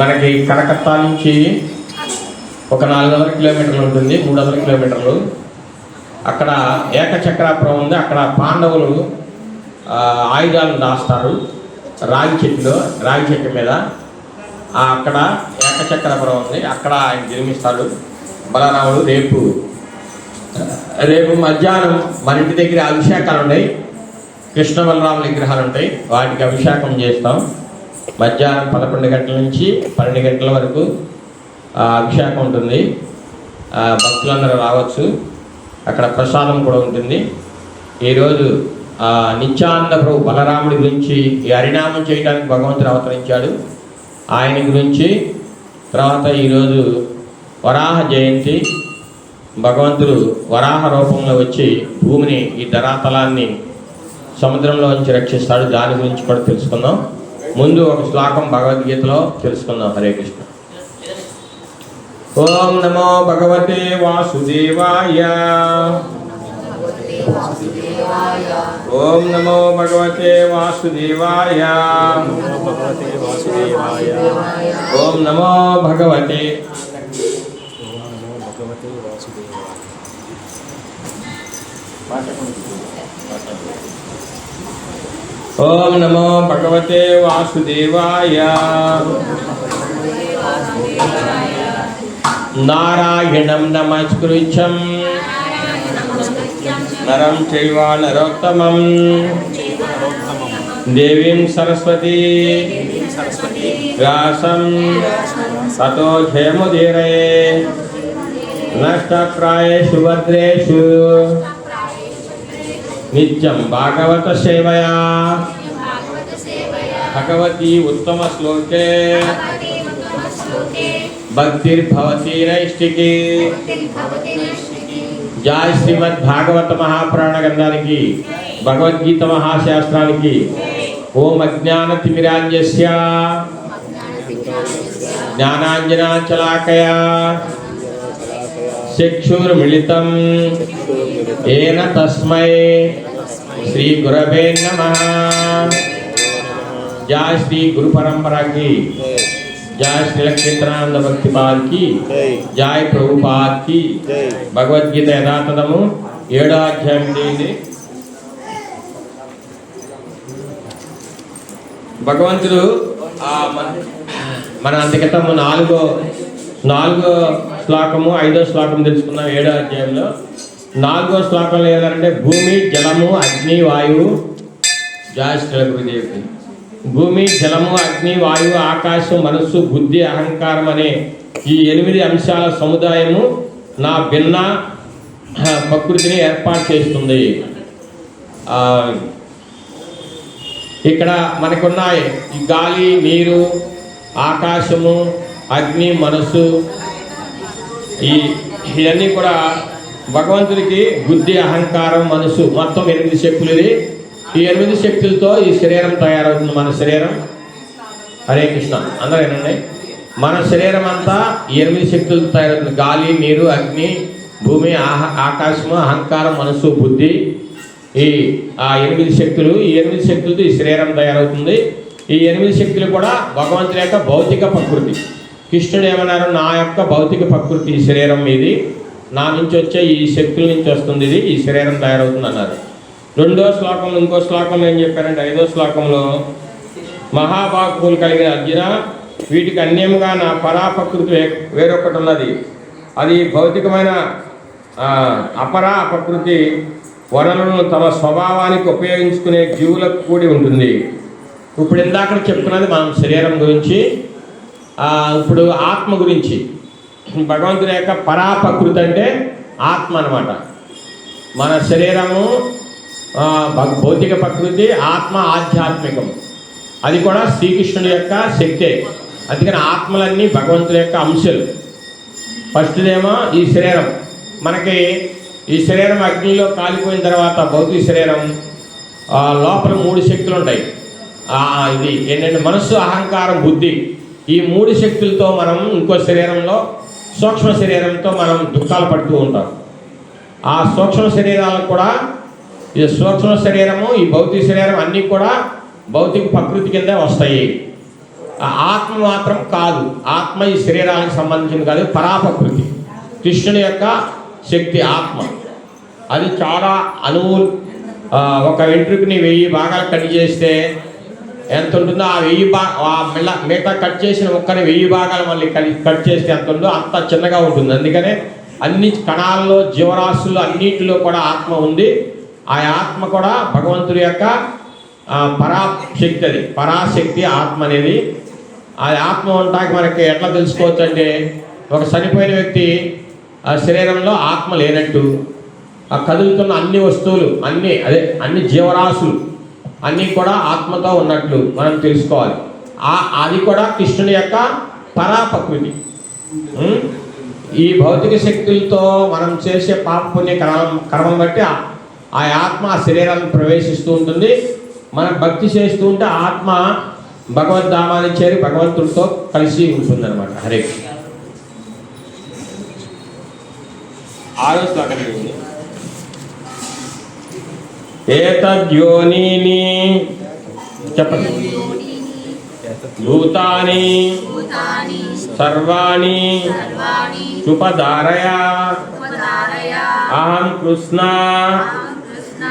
మనకి కలకత్తా నుంచి ఒక నాలుగు వందల కిలోమీటర్లు ఉంటుంది మూడు వందల కిలోమీటర్లు. అక్కడ ఏకచక్రాపురం ఉంది అక్కడ పాండవులు ఆయుధాలు ఆయుధాలను దాస్తారు రాగి చెట్టులో రాగి చెట్టు మీద. అక్కడ ఏకచక్రాపురం ఉంది అక్కడ ఆయన జన్మిస్తాడు బలరాముడు. రేపు రేపు మధ్యాహ్నం మన ఇంటి దగ్గర అభిషేకాలు ఉన్నాయి కృష్ణ బలరాముల విగ్రహాలు ఉంటాయి వాటికి అభిషేకం చేస్తాం. మధ్యాహ్నం పదకొండు గంటల నుంచి పన్నెండు గంటల వరకు అభిషేకం ఉంటుంది. భక్తులందరూ రావచ్చు. అక్కడ ప్రసాదం కూడా ఉంటుంది. ఈరోజు నిత్యానంద ప్రభు బలరాముడి గురించి ఈ హరినామం చేయడానికి భగవంతుడు అవతరించాడు. ఆయన గురించి తర్వాత ఈరోజు వరాహ జయంతి. భగవంతుడు వరాహ రూపంలో వచ్చి భూమిని ఈ ధరాతలాన్ని సముద్రంలో నుంచి రక్షిస్తాడు. దాని గురించి కూడా తెలుసుకుందాం. ముందు ఒక శ్లోకం భగవద్గీతలో తెలుసుకుందాం. హరే కృష్ణ. ఓం నమో భగవతే వాసుదేవాయ. ఓం నమో భగవతే వాసుదేవాయ. ఓం నమో భగవతే. ఓం నమో భగవతే వాసుదేవాయ ఓం నమో భగవతే వాసుదేవాయ. నారాయణం నమస్కృత్యం. నరం చైవ నరోత్తమం. దేవీం సరస్వతి. వ్యాసం తతో జయముదీరే నష్టప్రాయేషు భద్రేషు నిత్యం భాగవత సేవయా. భగవతి ఉత్తమ శ్లోకే. భక్తిర్భవతి నైష్టికి జై శ్రీమద్ భాగవత మహాపురాణ గ్రంథానికి భగవద్గీత మహాశాస్త్రానికి ఓం అజ్ఞాన తిమిరాంజస్య జ్ఞానాంజనాచలాకయా. చక్షుర్మిళితం ఏన తస్మై శ్రీ గురవే నమ. జా శ్రీ గురు పరంపరా జా జై శ్రీ లక్ష్మీంద్రానంద భక్తి పాద్కి జై భగవద్గీత యథాతథము ఏడో అధ్యాయం భగవంతుడు మన- అంతకితం నాలుగో నాలుగో శ్లోకము ఐదో శ్లోకం తెలుసుకున్నాం ఏడో అధ్యాయంలో. నాలుగో శ్లోకంలో ఏదంటే భూమి జలము అగ్ని వాయువు. జాస్ట్ర గురుదేవి భూమి జలము అగ్ని వాయువు ఆకాశం మనస్సు బుద్ధి అహంకారం అనే ఈ ఎనిమిది అంశాల సముదాయము నా భిన్న ప్రకృతిని ఏర్పాటు చేస్తుంది. ఇక్కడ మనకున్నాయి ఈ గాలి నీరు ఆకాశము అగ్ని మనస్సు ఈ ఇవన్నీ కూడా భగవంతుడికి బుద్ధి అహంకారం మనసు మొత్తం ఎనిమిది శక్తులు ఇది. ఈ ఎనిమిది శక్తులతో ఈ శరీరం తయారవుతుంది మన శరీరం. హరే కృష్ణ. అందరూ ఏనండి మన శరీరం అంతా ఎనిమిది శక్తులతో తయారవుతుంది. గాలి నీరు అగ్ని భూమి ఆహ ఆకాశము అహంకారం మనసు బుద్ధి. ఈ ఆ ఎనిమిది శక్తులు ఈ ఎనిమిది శక్తులతో ఈ శరీరం తయారవుతుంది. ఈ ఎనిమిది శక్తులు కూడా భగవంతుని యొక్క భౌతిక ప్రకృతి. కృష్ణుడు ఏమన్నారు? నా యొక్క భౌతిక ప్రకృతి ఈ శరీరం మీది. నా నుంచి వచ్చే ఈ శక్తుల నుంచి వస్తుంది ఇది ఈ శరీరం తయారవుతుంది అన్నారు. రెండో శ్లోకంలో ఇంకో శ్లోకంలో ఏం చెప్పారంటే ఐదో శ్లోకంలో మహాబాహువులు కలిగిన అర్జున వీటికి అన్యముగా నా పరాపకృతి వే- వేరొకటి ఉన్నది. అది భౌతికమైన అపరా ప్రకృతి వనరులను తమ స్వభావానికి ఉపయోగించుకునే జీవులకు కూడి ఉంటుంది. ఇప్పుడు ఇందాక చెప్తున్నది మనం శరీరం గురించి ఇప్పుడు ఆత్మ గురించి. భగవంతుని యొక్క పరాపకృతి అంటే ఆత్మ అనమాట మన శరీరము భౌతిక ప్రకృతి ఆత్మ ఆధ్యాత్మికం. అది కూడా శ్రీకృష్ణుడి యొక్క శక్తే. అందుకని ఆత్మలన్నీ భగవంతుడి యొక్క అంశాలు. ఫస్ట్దేమో ఈ శరీరం. మనకి ఈ శరీరం అగ్నిలో కాలిపోయిన తర్వాత భౌతిక శరీరం లోపల మూడు శక్తులు ఉంటాయి ఇది ఏంటంటే మనస్సు అహంకారం బుద్ధి. ఈ మూడు శక్తులతో మనం ఇంకో శరీరంలో సూక్ష్మ శరీరంతో మనం దుఃఖాలు పడుతూ ఉంటాం. ఆ సూక్ష్మ శరీరాలకు కూడా ఈ సూక్ష్మ శరీరము ఈ భౌతిక శరీరం అన్నీ కూడా భౌతిక ప్రకృతి కింద వస్తాయి. ఆత్మ మాత్రం కాదు. ఆత్మ ఈ శరీరానికి సంబంధించింది కాదు పరాపకృతి. కృష్ణుని యొక్క శక్తి ఆత్మ. అది చాలా అణువు ఒక వెంట్రుకని వెయ్యి భాగాలు కట్ చేస్తే ఎంత ఉంటుందో ఆ వెయ్యి భా ఆ మిల్ల మిగతా కట్ చేసిన ఒక్కని వెయ్యి భాగాలు మళ్ళీ కలి- కట్ చేస్తే ఎంత ఉందో అంత చిన్నగా ఉంటుంది. అందుకనే అన్ని కణాల్లో జీవరాశులు అన్నింటిలో కూడా ఆత్మ ఉంది. ఆ ఆత్మ కూడా భగవంతుడి యొక్క పరాశక్తి అది. పరాశక్తి ఆత్మ అనేది. ఆ ఆత్మ ఉంటాకి మనకి ఎట్లా తెలుసుకోవచ్చు అంటే ఒక చనిపోయిన వ్యక్తి ఆ శరీరంలో ఆత్మ లేనట్టు ఆ కదులుతున్న అన్ని వస్తువులు అన్ని అదే అన్ని జీవరాశులు అన్నీ కూడా ఆత్మతో ఉన్నట్లు మనం తెలుసుకోవాలి. ఆ అది కూడా కృష్ణుని యొక్క పరాపకృతి. ఈ భౌతిక శక్తులతో మనం చేసే పాప పుణ్య క్రమం బట్టి ఆ- ఆత్మ ఆ శరీరాన్ని ప్రవేశిస్తూ ఉంటుంది. మనం భక్తి చేస్తూ ఉంటే ఆత్మ భగవద్ధామాన్ని చేరి భగవంతుడితో కలిసి ఉంటుంది అనమాట హరే ఆరో శ్లోకం ఏతద్యోనీని. చెప్పండి. భూతాని. సర్వాణి. చుపధారయ అహం కృష్ణ. అహం కృష్ణ.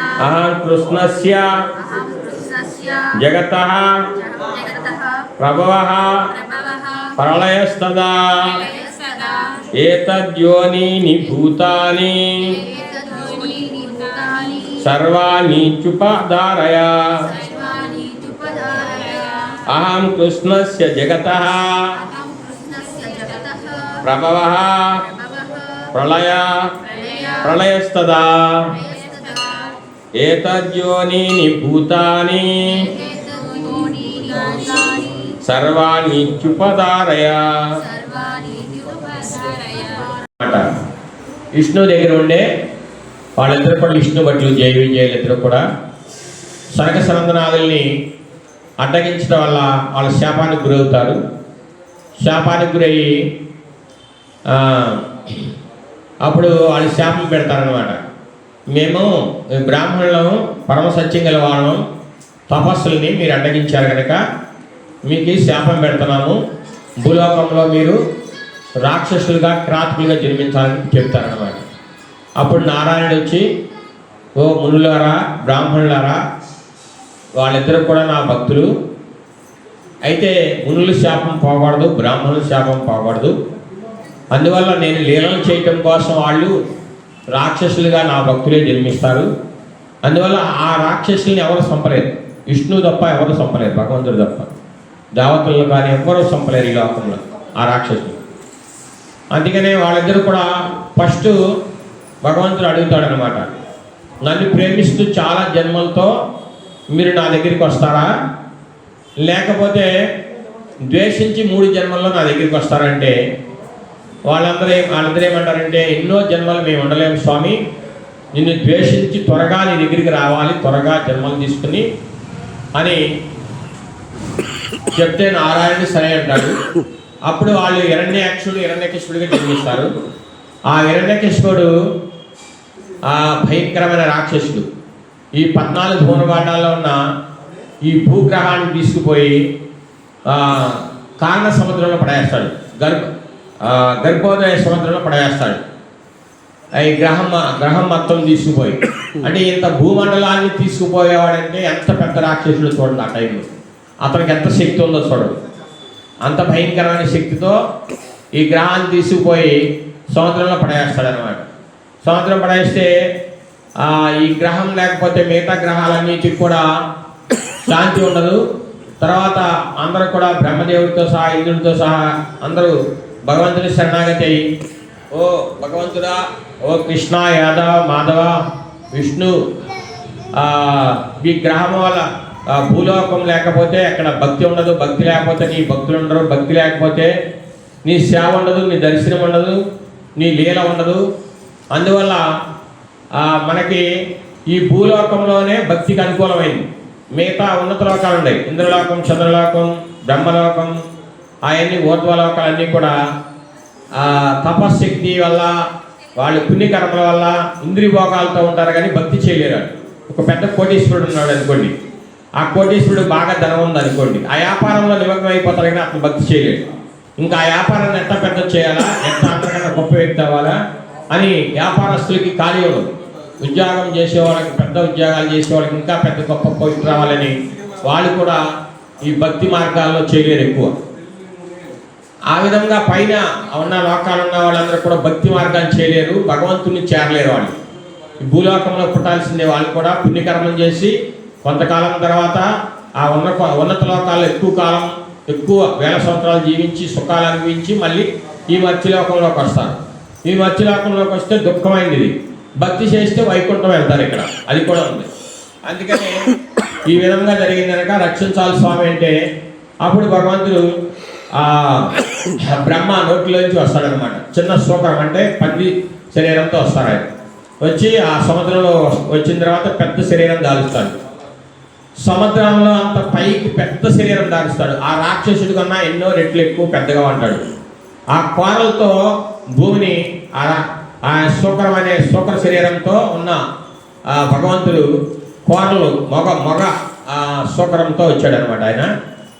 అహం కృష్ణస్య. జగత. ప్రభవ. ప్రళయస్తదా. ఏతద్యోనీని భూతాని. భూతాని సర్వాణి చుపధారయ సర్వాణి ఉపధారయ అహం కృష్ణస్య జగత ప్రభవ ప్రళయ ప్రళయ ప్రళయస్తదా ఏతద్యోనీని భూతాని ఏతద్యోనీని భూతాని సర్వాణి చుపధారయ సర్వాణి ఉపధారయ అన్నమాట విష్ణు దగ్గర ఉండే వాళ్ళిద్దరు కూడా విష్ణు భట్లు జయ విజయులు ఇద్దరు కూడా సనక సనందనాథుల్ని అడ్డగించడం వల్ల వాళ్ళ శాపానికి గురవుతారు. శాపానికి గురయ్యి అప్పుడు వాళ్ళు శాపం పెడతారనమాట మేము బ్రాహ్మణులం పరమ సత్యం గల వాళ్ళం తపస్సుల్ని మీరు అడ్డగించారు కనుక మీకు ఈ శాపం పెడుతున్నాము. భూలోకంలో మీరు రాక్షసులుగా క్రాతకులుగా జన్మించాలని చెప్తారనమాట అప్పుడు నారాయణుడు వచ్చి ఓ మునులారా బ్రాహ్మణులారా వాళ్ళిద్దరు కూడా నా భక్తులు. అయితే మునుల శాపం పోకూడదు బ్రాహ్మణుల శాపం పోకూడదు. అందువల్ల నేను లీలలు చేయటం కోసం వాళ్ళు రాక్షసులుగా నా భక్తులే జన్మిస్తారు. అందువల్ల ఆ రాక్షసుల్ని ఎవరు చంపలేదు. విష్ణువు తప్ప ఎవరు చంపలేదు భగవంతుడు తప్ప. దేవతలు కానీ ఎవ్వరూ చంపలేరు ఈ లోకంలో ఆ రాక్షసులు. అందుకనే వాళ్ళిద్దరు కూడా ఫస్ట్ భగవంతుడు అడుగుతాడనమాట నన్ను ప్రేమిస్తూ చాలా జన్మలతో మీరు నా దగ్గరికి వస్తారా? లేకపోతే ద్వేషించి మూడు జన్మల్లో నా దగ్గరికి వస్తారంటే వాళ్ళందరూ వాళ్ళందరూ ఏమంటారంటే ఎన్నో జన్మలు మేము ఉండలేము స్వామి. నిన్ను ద్వేషించి త్వరగా నీ దగ్గరికి రావాలి త్వరగా జన్మలు తీసుకుని అని చెప్తే నారాయణ సరే అంటాడు. అప్పుడు వాళ్ళు హిరణ్యాక్షుడు హిరణ్యకృష్ణుడిగా జన్మిస్తారు. ఆ హిరణ్యకృష్ణుడు భయంకరమైన రాక్షసుడు. ఈ పద్నాలుగు భువనబాటాల్లో ఉన్న ఈ భూగ్రహాన్ని తీసుకుపోయి కారణ సముద్రంలో పడేస్తాడు. గర్భ గర్భోదయ సముద్రంలో పడేస్తాడు. ఈ గ్రహం గ్రహం మొత్తం తీసుకుపోయి. అంటే ఇంత భూమండలాన్ని తీసుకుపోయేవాడంటే ఎంత పెద్ద రాక్షసుడు చూడండి ఆ టైంలో. అతనికి ఎంత శక్తి ఉందో చూడండి. అంత భయంకరమైన శక్తితో ఈ గ్రహాన్ని తీసుకుపోయి సముద్రంలో పడేస్తాడు అనమాట సముద్రం పడేస్తే ఈ గ్రహం లేకపోతే మిగతా గ్రహాలన్నిటికి కూడా శాంతి ఉండదు. తర్వాత అందరూ కూడా బ్రహ్మదేవుడితో సహా ఇంద్రుడితో సహా అందరూ భగవంతుని శరణాగతి అయ్యి ఓ భగవంతుడా ఓ కృష్ణ యాదవ మాధవ విష్ణు ఈ గ్రహం వల్ల భూలోకం లేకపోతే అక్కడ భక్తి ఉండదు. భక్తి లేకపోతే నీ భక్తులు ఉండరు. భక్తి లేకపోతే నీ సేవ ఉండదు నీ దర్శనం ఉండదు నీ లీల ఉండదు. అందువల్ల మనకి ఈ భూలోకంలోనే భక్తికి అనుకూలమైంది. మిగతా ఉన్నత లోకాలు ఉన్నాయి ఇంద్రలోకం చంద్రలోకం బ్రహ్మలోకం అవన్నీ ఊర్ధ్వలోకాలన్నీ కూడా తపశక్తి వల్ల వాళ్ళు పుణ్యకర్మల వల్ల ఇంద్రియభోగాలతో ఉంటారు కానీ భక్తి చేయలేరు ఒక పెద్ద కోటీశ్వరుడు ఉన్నాడు అనుకోండి. ఆ కోటీశ్వరుడు బాగా ధనం ఉంది అనుకోండి. ఆ వ్యాపారంలో నిమగ్నం అయిపోతారు కానీ అతను భక్తి చేయలేడు. ఇంకా ఆ వ్యాపారాన్ని ఎంత పెద్ద చేయాలా? ఎంత అంతకన్నా గొప్ప వ్యక్తి అవ్వాలా? అని వ్యాపారస్తులకి ఖాళీ ఉద్యోగం చేసే వాళ్ళకి పెద్ద ఉద్యోగాలు చేసే వాళ్ళకి ఇంకా పెద్ద గొప్ప పోయి రావాలని వాళ్ళు కూడా ఈ భక్తి మార్గాల్లో చేయలేరు ఎక్కువ. ఆ విధంగా పైన ఉన్న లోకాలు ఉన్న వాళ్ళందరూ కూడా భక్తి మార్గాన్ని చేయలేరు భగవంతుని చేరలేరు వాళ్ళు. ఈ భూలోకంలో పుట్టాల్సిందే వాళ్ళు కూడా. పుణ్యకర్మం చేసి కొంతకాలం తర్వాత ఆ ఉన్న ఉన్నత లోకాల్లో ఎక్కువ కాలం ఎక్కువ వేల సంవత్సరాలు జీవించి సుఖాలు అనుభవించి మళ్ళీ ఈ మత్స్యలోకంలోకి వస్తారు. ఈ మత్స్యలోకంలోకి వస్తే దుఃఖమైంది. ఇది భక్తి చేస్తే వైకుంఠం వెళ్తారు ఇక్కడ. అది కూడా ఉంది. అందుకని ఈ విధంగా జరిగింది కనుక రక్షించాలి స్వామి అంటే అప్పుడు భగవంతుడు ఆ బ్రహ్మ నోటిలోంచి వస్తాడనమాట. చిన్న శోకం అంటే పంది శరీరంతో వస్తాడు. ఆయన వచ్చి ఆ సముద్రంలో వచ్చిన తర్వాత పెద్ద శరీరం దాలుస్తాడు. సముద్రంలో అంత పైకి పెద్ద శరీరం దాలుస్తాడు. ఆ రాక్షసుడి కన్నా ఎన్నో రెట్లు ఎక్కువ పెద్దగా ఉంటాడు. ఆ కోరలతో భూమిని ఆ ఆ అనే శూకర శరీరంతో ఉన్న భగవంతుడు కోరలు మొగ మొగ ఆ వచ్చాడనమాట వచ్చాడు అనమాట ఆయన.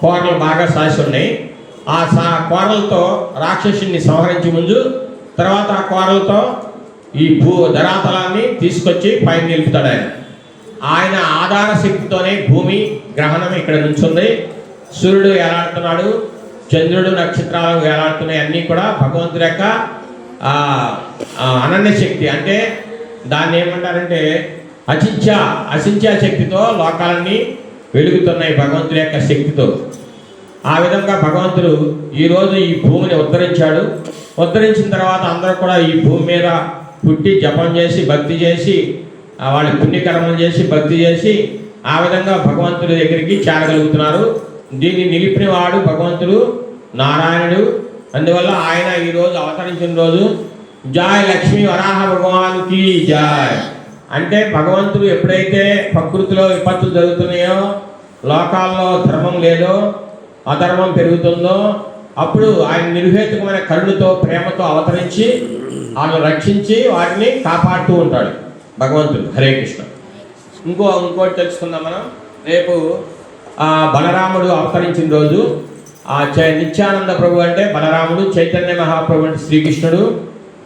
కోరలు బాగా సాసి ఉన్నాయి. ఆ సా కోరలతో రాక్షసుని సంహరించి ముందు తర్వాత ఆ కోరలతో ఈ భూ ధరాతలాన్ని తీసుకొచ్చి పైన నిలుపుతాడు ఆయన. ఆయన ఆధార శక్తితోనే భూమి గ్రహణం ఇక్కడ నుంచుంది. సూర్యుడు ఎలాడుతున్నాడు చంద్రుడు నక్షత్రాలు ఎలాడుతున్నాయి అన్నీ కూడా భగవంతుడి యొక్క అనన్య శక్తి. అంటే దాన్ని ఏమంటారంటే అచించ అసించ శక్తితో లోకాలన్నీ వెలుగుతున్నాయి భగవంతుడి యొక్క శక్తితో. ఆ విధంగా భగవంతుడు ఈరోజు ఈ భూమిని ఉద్ధరించాడు. ఉద్ధరించిన తర్వాత అందరూ కూడా ఈ భూమి మీద పుట్టి జపం చేసి భక్తి చేసి వాళ్ళ పుణ్యకర్మలు చేసి భక్తి చేసి ఆ విధంగా భగవంతుడి దగ్గరికి చేరగలుగుతున్నారు. దీన్ని నిలిపిన వాడు భగవంతుడు నారాయణుడు. అందువల్ల ఆయన ఈరోజు అవతరించిన రోజు జాయ్ లక్ష్మీ వరాహ భగవాన్కి జాయ్ అంటే భగవంతుడు ఎప్పుడైతే ప్రకృతిలో విపత్తులు జరుగుతున్నాయో లోకాల్లో ధర్మం లేదో అధర్మం పెరుగుతుందో అప్పుడు ఆయన నిర్హేతుకమైన కళ్ళుతో ప్రేమతో అవతరించి వాళ్ళు రక్షించి వాటిని కాపాడుతూ ఉంటాడు భగవంతుడు హరే కృష్ణ. ఇంకో ఇంకోటి తెలుసుకుందాం మనం. రేపు బలరాముడు అవతరించిన రోజు ఆ చై- నిత్యానంద ప్రభు అంటే బలరాముడు చైతన్య మహాప్రభు అంటే శ్రీకృష్ణుడు.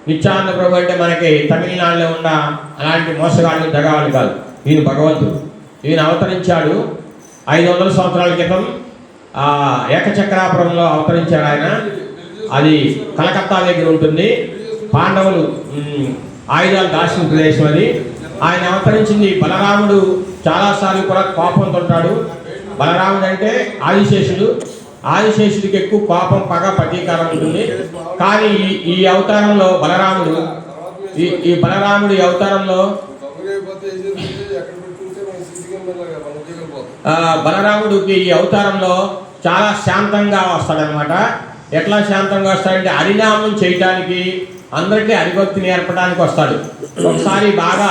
నిత్యానంద ప్రభు అంటే మనకి తమిళనాడులో ఉన్న అలాంటి మోసగాళ్ళు దగాళ్ళు కాదు. ఈయన భగవంతుడు. ఈయన అవతరించాడు. ఐదు వందల సంవత్సరాల క్రితం ఆ ఏకచక్రాపురంలో అవతరించాడు ఆయన. అది కలకత్తా దగ్గర ఉంటుంది. పాండవులు ఆయుధాలు దాచిన ప్రదేశం అది. ఆయన అవతరించింది బలరాముడు. చాలాసార్లు కూడా కోపంతో ఉంటాడు బలరాముడు అంటే ఆదిశేషుడు. ఆదిశేషుడికి ఎక్కువ కోపం పగ ప్రతీకారం ఉంటుంది. కానీ ఈ- ఈ అవతారంలో బలరాముడు ఈ ఈ బలరాముడు అవతారంలో బలరాముడికి ఈ అవతారంలో చాలా శాంతంగా వస్తాడనమాట ఎట్లా శాంతంగా వస్తాడంటే హరినామం చేయటానికి అందరికీ హరిభక్తిని నేర్పడానికి వస్తాడు. ఒకసారి బాగా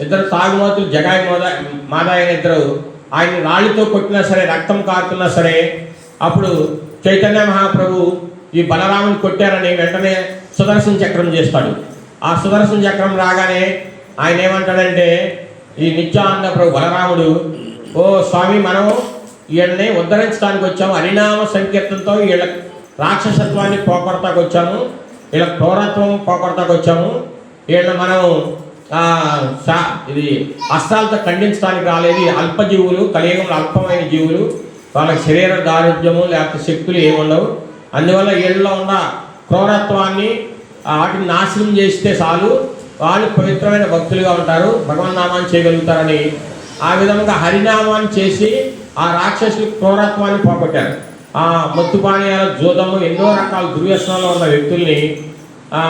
ఇద్దరు తాగుమోతులు జగాయి మాదా మాదాయ ఇద్దరు ఆయన రాళ్ళతో కొట్టినా సరే రక్తం కారుతున్నా సరే అప్పుడు చైతన్య మహాప్రభు ఈ బలరాముని కొట్టారని వెంటనే సుదర్శన చక్రం చేస్తాడు. ఆ సుదర్శన చక్రం రాగానే ఆయన ఏమంటాడంటే ఈ నిత్యానంద ప్రభు బలరాముడు ఓ స్వామి మనం వీళ్ళని ఉద్ధరించడానికి వచ్చాము. హరినామ సంకీర్తనతో వీళ్ళ రాక్షసత్వాన్ని పోకొడతాకు వచ్చాము. వీళ్ళ క్రూరత్వం పోకొడతాకు వచ్చాము. వీళ్ళని మనం ఇది అస్త్రాలతో ఖండించడానికి రాలేదు. అల్పజీవులు కలియుగంలో అల్పమైన జీవులు. వాళ్ళకి శరీర దారుఢ్యము లేకపోతే శక్తులు ఏమి ఉండవు. అందువల్ల వీళ్ళలో ఉన్న క్రూరత్వాన్ని వాటిని నాశనం చేస్తే చాలు. వాళ్ళు పవిత్రమైన భక్తులుగా ఉంటారు. భగవన్ నామాన్ని చేయగలుగుతారని ఆ విధంగా హరినామాన్ని చేసి ఆ రాక్షసుల క్రూరత్వాన్ని పోగొట్టారు. ఆ మత్తుపానీయాల జూదము ఎన్నో రకాల దుర్వ్యసనాలు ఉన్న వ్యక్తుల్ని ఆ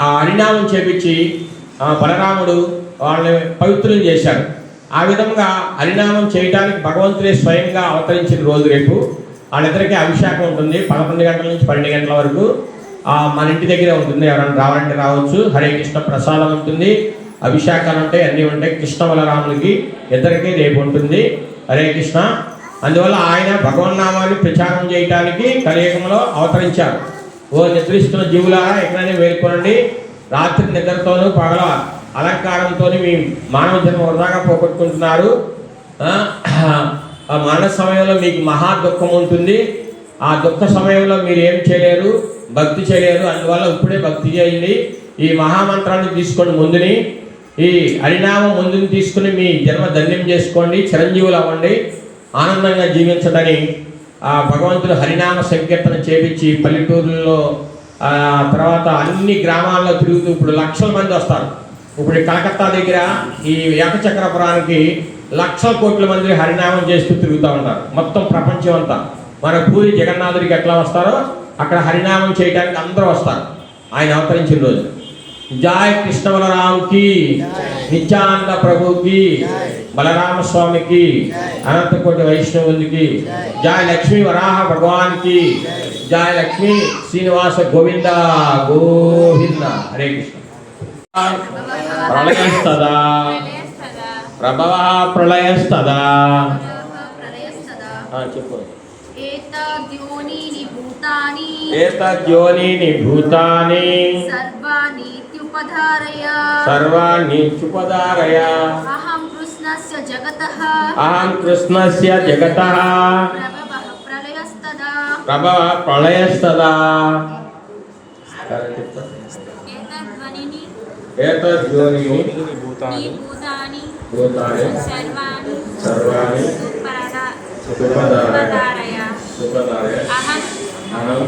హరినామం చేపించి బలరాముడు వాళ్ళని పవిత్రులు చేశారు ఆ విధంగా హరినామం చేయడానికి భగవంతుడే స్వయంగా అవతరించిన రోజు రేపు. వాళ్ళిద్దరికీ అభిషేకం ఉంటుంది. పదకొండు గంటల నుంచి పన్నెండు గంటల వరకు. మన ఇంటి దగ్గరే ఉంటుంది. ఎవరైనా రావాలంటే రావచ్చు. హరే కృష్ణ ప్రసాదం ఉంటుంది. అభిషేకాలు ఉంటాయి అన్నీ ఉంటాయి. కృష్ణ బలరాములకి ఇద్దరికీ రేపు ఉంటుంది. హరే కృష్ణ. అందువల్ల ఆయన భగవన్నామాన్ని ప్రచారం చేయటానికి కలియుగంలో అవతరించారు. ఓ నిద్రిస్తున్న జీవులారా ఎక్కడైనా వేడుకోనండి రాత్రి నిద్రతోనూ పగల అలంకారంతో మీ మానవ జన్మ వృధాగా పోగొట్టుకుంటున్నారు. మరణ సమయంలో మీకు మహా దుఃఖం ఉంటుంది. ఆ దుఃఖ సమయంలో మీరు ఏం చేయలేరు భక్తి చేయలేరు. అందువల్ల ఇప్పుడే భక్తి చేయండి. ఈ మహామంత్రాన్ని తీసుకొని ముందుని. ఈ హరినామం ముందుని తీసుకుని మీ జన్మ ధన్యం చేసుకోండి చిరంజీవులు అవ్వండి ఆనందంగా జీవించడని ఆ భగవంతుడు హరినామ సంకీర్తన చేపించి పల్లెటూరులో తర్వాత అన్ని గ్రామాల్లో తిరుగుతూ ఇప్పుడు లక్షల మంది వస్తారు. ఇప్పుడు కలకత్తా దగ్గర ఈ ఏకచక్రపురానికి లక్షల కోట్ల మంది హరినామం చేస్తూ తిరుగుతూ ఉంటారు మొత్తం ప్రపంచం అంతా. మన పూరి జగన్నాథుడికి ఎట్లా వస్తారో అక్కడ హరినామం చేయడానికి అందరూ వస్తారు. ఆయన అవతరించిన రోజు. జాయ్ కృష్ణ నిత్యానంద ప్రభుకి బలరామస్వామికి అనంతకోటి వైష్ణవునికి జాయ్ లక్ష్మీ వరాహ భగవాన్కి జాయ్ లక్ష్మీ శ్రీనివాస గోవింద గోవింద. హరే కృష్ణ. ప్రళయస్తదా. ప్రభవ ప్రళయస్తదా. చెప్పు. ఏతద్యోనీని భూతాని. సర్వాణీత్యుపధారయ అహం కృష్ణస్య జగతః. అహం కృష్ణస్య జగతః. ప్రభవః ప్రళయస్తదా ప్రభవ ప్రళయస్తదా ఏతద్వనిని ఏతద్యోనిని యోనిని నీ భూతాని భూతాని భూతాని సర్వాణి సర్వాణి సుపరద- సుపదారయ సుపదారయ సుపదారయ అహం అహం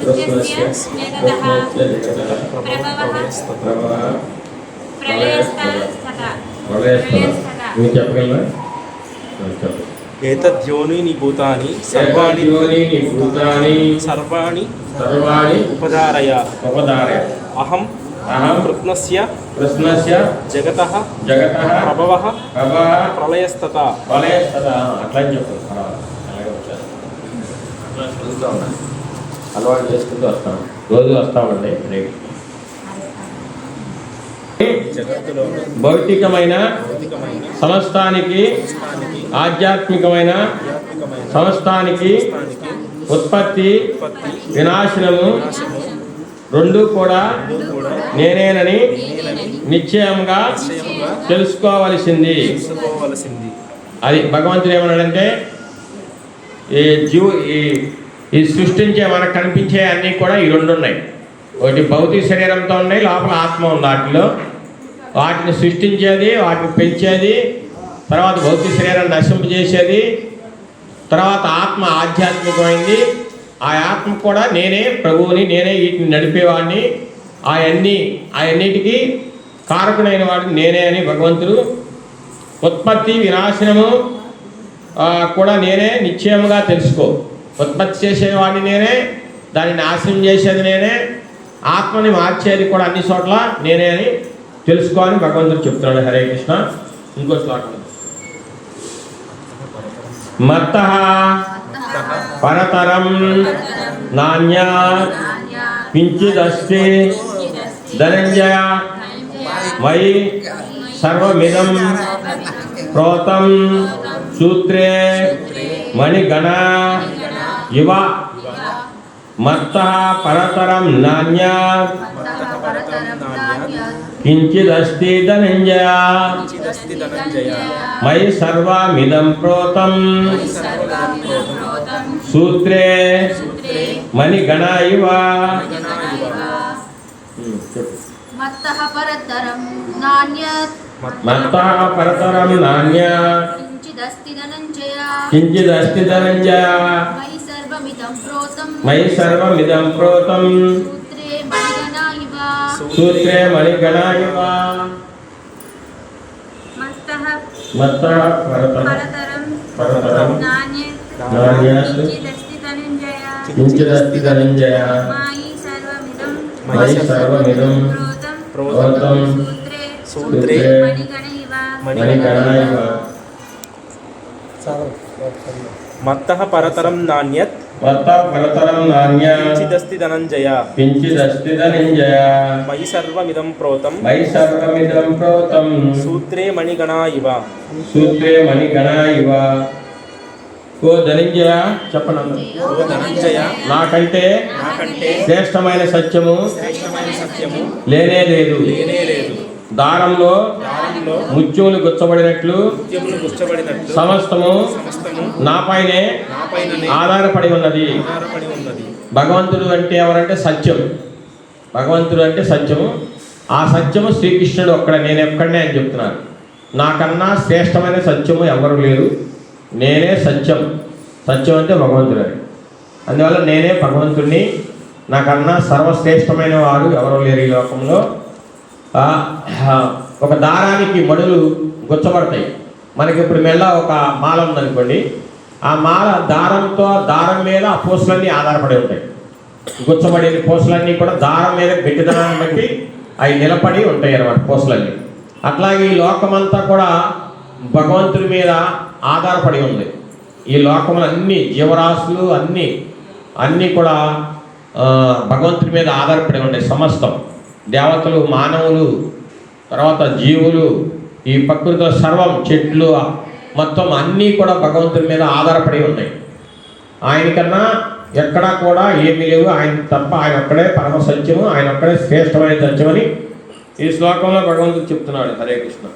కృష్ణస్య కృష్ణస్య జగతః జగతః ప్రభవః ప్రభవ ప్రళయస్తదా ప్రళయస్తదా నువ్వు చెప్పగలరా? ఆ, చెప్పు ఏతద్యోనిని భూతాని సర్వాణి ఏతద్యోనిని భూతాని సర్వాణి సర్వాణి ఉపధారయ ఉపదారయ అహం అహం. కృష్ణస్య కృష్ణస్య జగతః. జగతః. ప్రభవః. ప్రభవ. ప్రళయస్తత వలయస్తదా అట్లా అని చెప్పు పర్వాలేదు. అలాగే వచ్చారు. అట్లా చదువుతూ ఉన్నాను అలవాటు చేసుకుంటూ వస్తాం. రోజు వస్తామండి. రేపు. భౌతికమైన సమస్తానికి ఆధ్యాత్మికమైన సమస్తానికి ఉత్పత్తి వినాశనము రెండు కూడా నేనేనని నిశ్చయంగా తెలుసుకోవలసింది. అది భగవంతుడు ఏమన్నాడంటే ఈ జీవు ఈ ఈ సృష్టించే మనకు కనిపించే అన్నీ కూడా ఈ రెండు ఉన్నాయి. ఒకటి భౌతిక శరీరంతో ఉన్నాయి లోపల ఆత్మ ఉంది వాటిలో. వాటిని సృష్టించేది వాటిని పెంచేది తర్వాత భౌతిక శరీరాన్ని నశింపజేసేది తర్వాత ఆత్మ ఆధ్యాత్మికమైంది ఆ ఆత్మ కూడా నేనే ప్రభువుని నేనే వీటిని నడిపేవాడిని. అవన్నీ అవన్నిటికీ కారకుడైన వాడిని నేనే అని భగవంతుడు. ఉత్పత్తి వినాశనము కూడా నేనే నిశ్చయముగా తెలుసుకో. ఉత్పత్తి చేసేవాడిని నేనే దాన్ని నాశనం చేసేది నేనే ఆత్మని మార్చేది కూడా అన్ని చోట్ల నేనే అని తెలుసుకో అని భగవంతుడు చెప్తున్నాడు. హరే కృష్ణ. ఇంకో శ్లోకం మత్త పరతరం నాణ్య కించిదస్తి ధనంజయ మయి సర్వమిదం ప్రోతం సూత్రే మణిగణ ఇవ మత్త పరతరం నాణ్య కించిదస్తి ధనంజయ చిదస్తి ధనంజయ మయి సర్వమిదం ప్రోతం సూత్రే మణిగణ ఇవ మత్తః పరతరం నాణ్యత్ మత్త పరతరం నాణ్య కించిదస్తి ధనంజయ కించిదస్తి ధనంజయ మయి సర్వమిదం ప్రోతం మయి ఇవ సూత్రే మణిగణ ఇవ మత్తః మత్త పరతరం పరతరం పరతరం నాణ్యత్ నాణ్యత్ కించిదస్తి ధనంజయ కించిదస్తి ధనంజయ మత్తః పరతరం నాణ్యత్ మత్త పరతరం నాణ్య కించిదస్తి ధనంజయ. కించిదస్తి ధనంజయ. మయి సర్వమిదం ప్రోతం. మయి సర్వమిదం ప్రోతం. సూత్రే మణిగణా ఇవ. సూత్రే మణిగణ ఇవ. ఓ ధనంజయ. చెప్పనందు. ఓ ధనంజయ. నాకంటే నాకంటే శ్రేష్టమైన సత్యము శ్రేష్టమైన సత్యము లేనే లేదు. లేనే లేదు. దారంలో దారంలో ముత్యములు గుచ్చబడినట్లు సమస్తము నాపైనే ఆధారపడి ఉన్నది. భగవంతుడు అంటే ఎవరంటే సత్యం. భగవంతుడు అంటే సత్యము. ఆ సత్యము శ్రీకృష్ణుడు ఒక్కడ నేను ఎక్కడనే అని చెప్తున్నాను. నాకన్నా శ్రేష్టమైన సత్యము ఎవరు లేరు. నేనే సత్యం. సత్యం అంటే భగవంతుడు అని. అందువల్ల నేనే భగవంతుడిని నాకన్నా సర్వశ్రేష్టమైన వారు ఎవరు లేరు ఈ లోకంలో. ఒక దారానికి మడులు గుచ్చబడతాయి. మనకి ఇప్పుడు మెల్ల ఒక మాల ఉందనుకోండి ఆ మాల దారంతో దారం మీద ఆ పూసలన్నీ ఆధారపడి ఉంటాయి. గుచ్చబడిన పూసలన్నీ కూడా దారం మీద గట్టిదనాన్ని బట్టి అవి నిలబడి ఉంటాయి అన్నమాట పూసలన్నీ అట్లాగే ఈ లోకమంతా కూడా భగవంతుడి మీద ఆధారపడి ఉంది. ఈ లోకములు అన్ని జీవరాశులు అన్నీ అన్నీ కూడా భగవంతుడి మీద ఆధారపడి ఉన్నాయి సమస్తం. దేవతలు మానవులు తర్వాత జీవులు ఈ ప్రకృతిలో సర్వం చెట్లు మొత్తం అన్నీ కూడా భగవంతుడి మీద ఆధారపడి ఉన్నాయి. ఆయనకన్నా ఎక్కడా కూడా ఏమీ లేవు. ఆయన తప్ప ఆయన ఒక్కడే పరమ సత్యము ఆయన ఒక్కడే శ్రేష్టమైన సత్యమని ఈ శ్లోకంలో భగవంతుడు చెప్తున్నాడు హరే కృష్ణ.